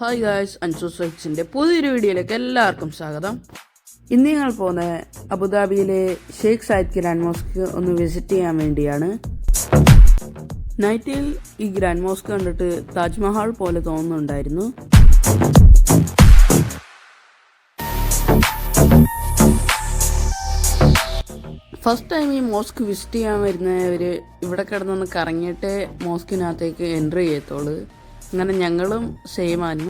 Hi guys Ansu സെക്സിന്റെ പുതിയൊരു വീഡിയോയിലേക്ക് എല്ലാവർക്കും സ്വാഗതം. ഇന്ന് ഞങ്ങൾ പോകുന്നത് അബുദാബിയിലെ ഷെയ്ഖ് സായിദ് ഗ്രാൻഡ് മോസ്ക് ഒന്ന് വിസിറ്റ് ചെയ്യാൻ വേണ്ടിയാണ്. നൈറ്റിൽ ഈ ഗ്രാൻഡ് മോസ്ക് കണ്ടിട്ട് താജ്മഹൽ പോലെ തോന്നുന്നുണ്ടായിരുന്നു. ഫസ്റ്റ് ടൈം ഈ മോസ്ക് വിസിറ്റ് ചെയ്യാൻ വരുന്നവർ ഇവിടെ കിടന്നൊന്ന് കറങ്ങിയിട്ട് മോസ്കിനകത്തേക്ക് എൻട്രി ചെയ്യത്തുള്ളൂ. അങ്ങനെ ഞങ്ങളും ആണ്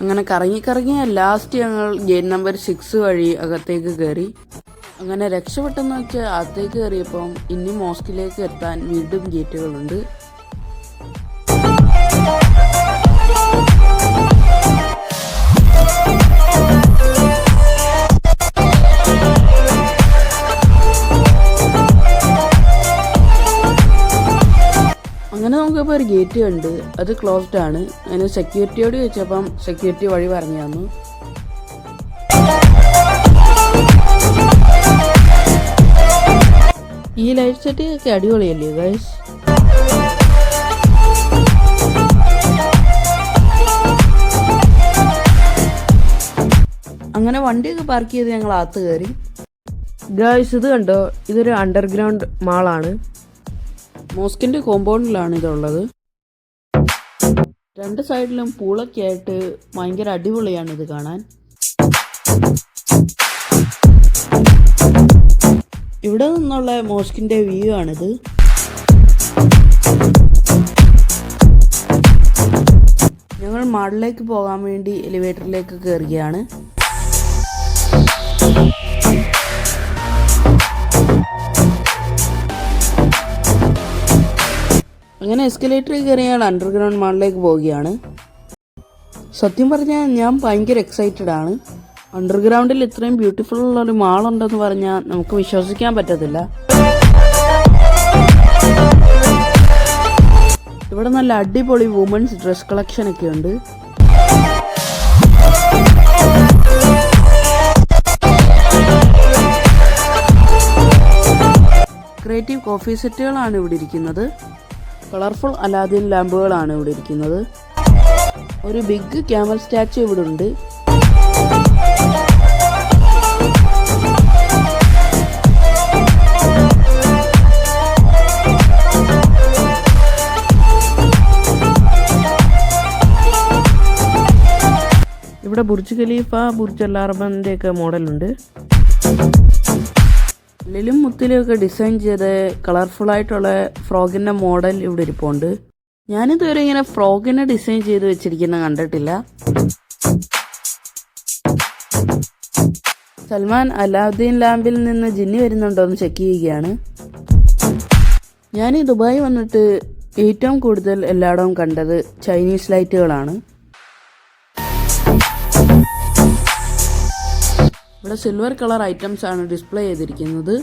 അങ്ങനെ കറങ്ങി കറങ്ങി ലാസ്റ്റ് ഞങ്ങൾ ഗേറ്റ് നമ്പർ സിക്സ് വഴി അകത്തേക്ക് കയറി അങ്ങനെ രക്ഷപ്പെട്ടെന്ന് വെച്ചാൽ അകത്തേക്ക് കയറിയപ്പം ഇനി മോസ്കിലേക്ക് എത്താൻ വീണ്ടും ഗേറ്റുകളുണ്ട് ഒരു ഗേറ്റ് ഉണ്ട് അത് ക്ലോസ്ഡ് ആണ്. അതിന് സെക്യൂരിറ്റിയോട് ചോദിച്ചപ്പം സെക്യൂരിറ്റി വഴി പറഞ്ഞു തന്നു. ഈ ലൈറ്റ് സെറ്റ് ഒക്കെ അടിപൊളിയല്ലേ ഗൈസ് അങ്ങനെ വണ്ടിയൊക്കെ പാർക്ക് ചെയ്ത് ഞങ്ങൾ അകത്ത് കയറി. ഗൈസ് ഇത് കണ്ടോ? ഇതൊരു അണ്ടർഗ്രൗണ്ട് മാളാണ് മോസ്കിന്റെ കോമ്പൗണ്ടിലാണ് ഇതുള്ളത്. രണ്ട് സൈഡിലും പൂളൊക്കെ ആയിട്ട് ഭയങ്കര അടിപൊളിയാണ് ഇത് കാണാൻ. ഇവിടെ നിന്നുള്ള മോസ്കിന്റെ വ്യൂ ആണിത്. ഞങ്ങൾ മാളിലേക്ക് പോകാൻ വേണ്ടി എലിവേറ്ററിലേക്ക് കയറുകയാണ് അങ്ങനെ എസ്കലേറ്ററിൽ കയറി ഞാൻ അണ്ടർഗ്രൗണ്ട് മാളിലേക്ക് പോവുകയാണ്. സത്യം പറഞ്ഞാൽ ഞാൻ ഭയങ്കര എക്സൈറ്റഡ് ആണ്. അണ്ടർഗ്രൗണ്ടിൽ ഇത്രയും ബ്യൂട്ടിഫുൾ ഉള്ള ഒരു മാളുണ്ടെന്ന് പറഞ്ഞാൽ നമുക്ക് വിശ്വസിക്കാൻ പറ്റത്തില്ല. ഇവിടെ നല്ല അടിപൊളി വുമൻസ് ഡ്രസ് കളക്ഷൻ ഒക്കെ ഉണ്ട്. ക്രിയേറ്റീവ് കോഫി സെറ്റുകളാണ് ഇവിടെ ഇരിക്കുന്നത്. കളർഫുൾ അലാദിൻ ലാമ്പുകളാണ് ഇവിടെ ഇരിക്കുന്നത്. ഒരു ബിഗ് ക്യാമൽ സ്റ്റാച്ചു ഇവിടെ ഉണ്ട്. ഇവിടെ ബുർജ് ഖലീഫ ബുർജ് അല്ലാർബന്റെ ഒക്കെ മോഡലുണ്ട് ഉള്ളിലും മുത്തിലും ഒക്കെ ഡിസൈൻ ചെയ്ത് കളർഫുൾ ആയിട്ടുള്ള ഫ്രോഗിന്റെ മോഡൽ ഇവിടെ ഇരിപ്പുണ്ട്. ഞാനിതുവരെ ഇങ്ങനെ ഫ്രോഗിനെ ഡിസൈൻ ചെയ്ത് വെച്ചിരിക്കുന്ന കണ്ടിട്ടില്ല. സൽമാൻ അലാവുദ്ദീൻ ലാമ്പിൽ നിന്ന് ജിന്നി വരുന്നുണ്ടോ എന്ന് ചെക്ക് ചെയ്യുകയാണ്. ഞാൻ ദുബായ് വന്നിട്ട് ഏറ്റവും കൂടുതൽ എല്ലായിടവും കണ്ടത് ചൈനീസ് ലൈറ്റുകളാണ് ഇവിടെ സിൽവർ കളർ ഐറ്റംസ് ആണ് ഡിസ്പ്ലേ ചെയ്തിരിക്കുന്നത്.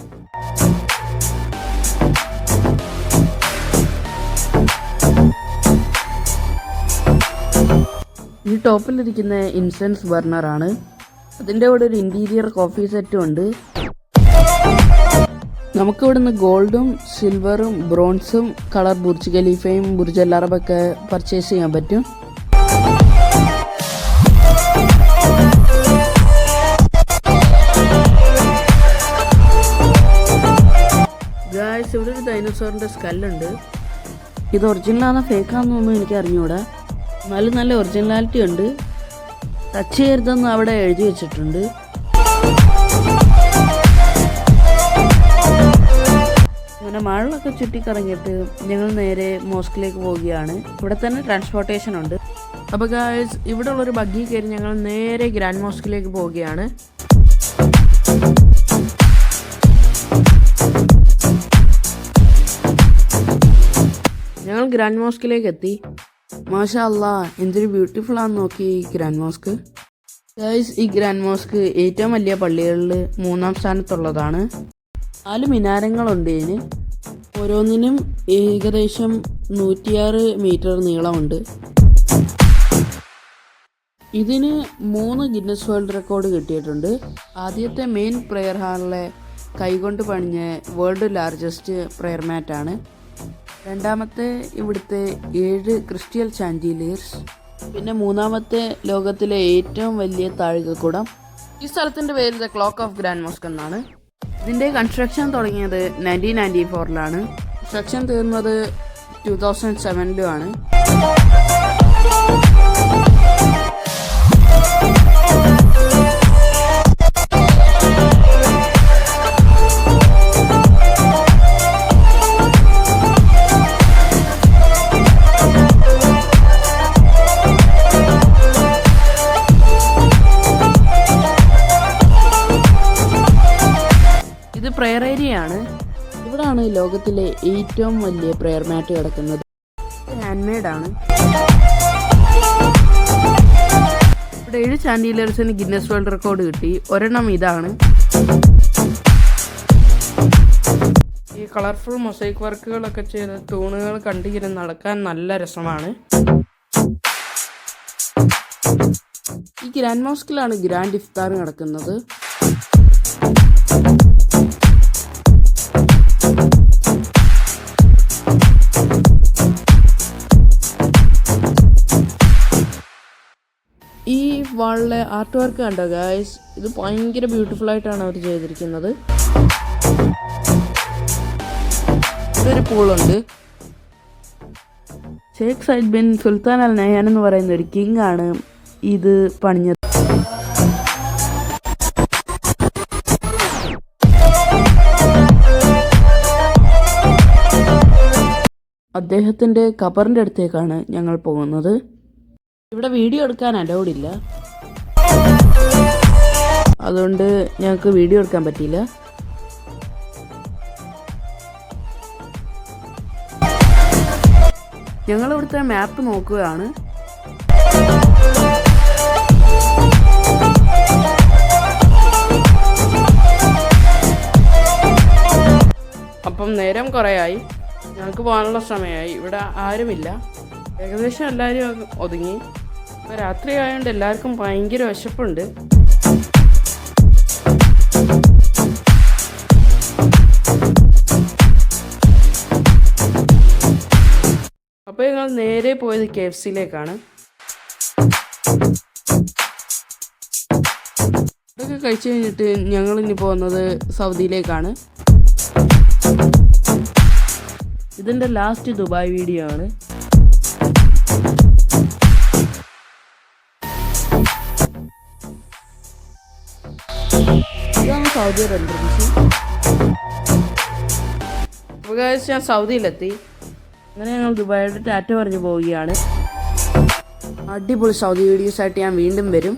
ഈ ടോപ്പിലിരിക്കുന്ന ഇൻസെൻസ് ബർണർ ആണ്. അതിന്റെ കൂടെ ഒരു ഇന്റീരിയർ കോഫി സെറ്റും ഉണ്ട്. നമുക്ക് ഇവിടുന്ന് ഗോൾഡും സിൽവറും ബ്രോൺസും കളർ ബുർജ് ഖലീഫയും ബുർജ് അൽ അറബൊക്കെ പർച്ചേസ് ചെയ്യാൻ പറ്റും. ഗായ്സ് ഇവിടെ ഒരു ഡൈനോസോറിന്റെ സ്കല്ലുണ്ട് ഇത് ഒറിജിനലാണോ ഫേക്കാണെന്നൊന്നും എനിക്ക് അറിഞ്ഞൂടാ. എന്നാലും നല്ല ഒറിജിനാലിറ്റി ഉണ്ട്. ടച്ച് ചെയ്യരുതെന്ന് അവിടെ എഴുതി വെച്ചിട്ടുണ്ട്. അങ്ങനെ മഴകളൊക്കെ ചുറ്റിക്കറങ്ങിയിട്ട് ഞങ്ങൾ നേരെ മോസ്കിലേക്ക് പോവുകയാണ്. ഇവിടെ തന്നെ ട്രാൻസ്പോർട്ടേഷൻ ഉണ്ട്. അപ്പോൾ ഗായ്സ് ഇവിടെ ഉള്ളൊരു ബഗ്ഗി കയറി ഞങ്ങൾ നേരെ ഗ്രാൻഡ് മോസ്കിലേക്ക് പോവുകയാണ്. ഗ്രാൻഡ് മോസ്കിലേക്ക് എത്തി. മാഷാ അല്ലാ എന്തൊരു ബ്യൂട്ടിഫുൾ ആണെന്ന് നോക്കി ഈ ഗ്രാൻഡ് മോസ്ക് ഗൈസ് ഈ ഗ്രാൻഡ് മോസ്ക് ഏറ്റവും വലിയ പള്ളികളിൽ മൂന്നാം സ്ഥാനത്തുള്ളതാണ്. നാല് മിനാരങ്ങളുണ്ട് ഇതിന്. ഓരോന്നിനും ഏകദേശം നൂറ്റിയാറ് മീറ്റർ നീളമുണ്ട്. ഇതിന് മൂന്ന് ഗിന്നസ് വേൾഡ് റെക്കോർഡ് കിട്ടിയിട്ടുണ്ട്. ആദ്യത്തെ മെയിൻ പ്രെയർ ഹാളിലെ കൈകൊണ്ട് പണിഞ്ഞ വേൾഡ് ലാർജസ്റ്റ് പ്രെയർ മാറ്റാണ് രണ്ടാമത്തെ ഇവിടുത്തെ ഏഴ് ക്രിസ്ത്യൽ ചാൻഡിലേഴ്സ് പിന്നെ മൂന്നാമത്തെ ലോകത്തിലെ ഏറ്റവും വലിയ താഴികക്കുടം. ഈ സ്ഥലത്തിന്റെ പേര് the clock of grand mosque എന്നാണ്. ഇതിന്റെ കൺസ്ട്രക്ഷൻ തുടങ്ങിയത് നയന്റീൻ നയന്റി ഫോറിലാണ് കൺസ്ട്രക്ഷൻ തീർന്നത് ടു തൗസൻഡ് സെവനിലുമാണ് ആണ്? ഇവിടാണ് ലോകത്തിലെ ഏറ്റവും വലിയ പ്രെയർ മാറ്റ് കിടക്കുന്നത്. ഹാൻഡ് മെയ്ഡ് ആണ്. ഇവിടെ ഏഴ് ചാൻഡീലേഴ്സിന് ഗിന്നസ് വേൾഡ് റെക്കോർഡ് കിട്ടി. ഒരെണ്ണം ഇതാണ്. ഈ കളർഫുൾ മൊസൈക്ക് വർക്കുകളൊക്കെ ചെയ്ത തൂണുകൾ കണ്ടിങ്ങനെ നടക്കാൻ നല്ല രസമാണ്. ഈ ഗ്രാൻഡ് മോസ്കിലാണ് ഗ്രാൻഡ് ഇഫ്താർ നടക്കുന്നത്. വാളിലെ ആർട്ട് വർക്ക് കണ്ടോ ഗായ്സ് ഇത് ഭയങ്കര ബ്യൂട്ടിഫുൾ ആയിട്ടാണ് അവർ ചെയ്തിരിക്കുന്നത്. ഇതൊരു പൂളുണ്ട്. Sheikh Zayed bin Sultan Al Nahyan എന്ന് പറയുന്ന ഒരു കിങ് ആണ് ഇത് പണിഞ്ഞത്. അദ്ദേഹത്തിന്റെ ഖബറിന്റെ അടുത്തേക്കാണ് ഞങ്ങൾ പോകുന്നത്. ഇവിടെ വീഡിയോ എടുക്കാൻ അലൗഡ് ഇല്ല. അതുകൊണ്ട് ഞങ്ങൾക്ക് വീഡിയോ എടുക്കാൻ പറ്റിയില്ല. ഞങ്ങൾ ഇവിടുത്തെ മാപ്പ് നോക്കുകയാണ്. അപ്പം നേരം കുറേയായി. ഞങ്ങൾക്ക് പോകാനുള്ള സമയമായി. ഇവിടെ ആരുമില്ല. ഏകദേശം എല്ലാവരും ഒതുങ്ങി. രാത്രി ആയതുകൊണ്ട് എല്ലാവർക്കും ഭയങ്കര വിശപ്പുണ്ട്. അപ്പോൾ ഞങ്ങൾ നേരെ പോയത് കെ എഫ് സിയിലേക്കാണ് അതൊക്കെ കഴിച്ചു കഴിഞ്ഞിട്ട് ഞങ്ങൾ ഇനി പോകുന്നത് സൗദിയിലേക്കാണ് ഇതിന്റെ ലാസ്റ്റ് ദുബായ് വീഡിയോ ആണ്. എൻട്രൻസ് അപ്പോൾ ഞാൻ സൗദിയിലെത്തി അങ്ങനെ ഞങ്ങൾ ദുബായിയുടെ ടാറ്റ പറഞ്ഞു പോവുകയാണ്. അടിപൊളി സൗദി വീഡിയോസ് ആയിട്ട് ഞാൻ വീണ്ടും വരും.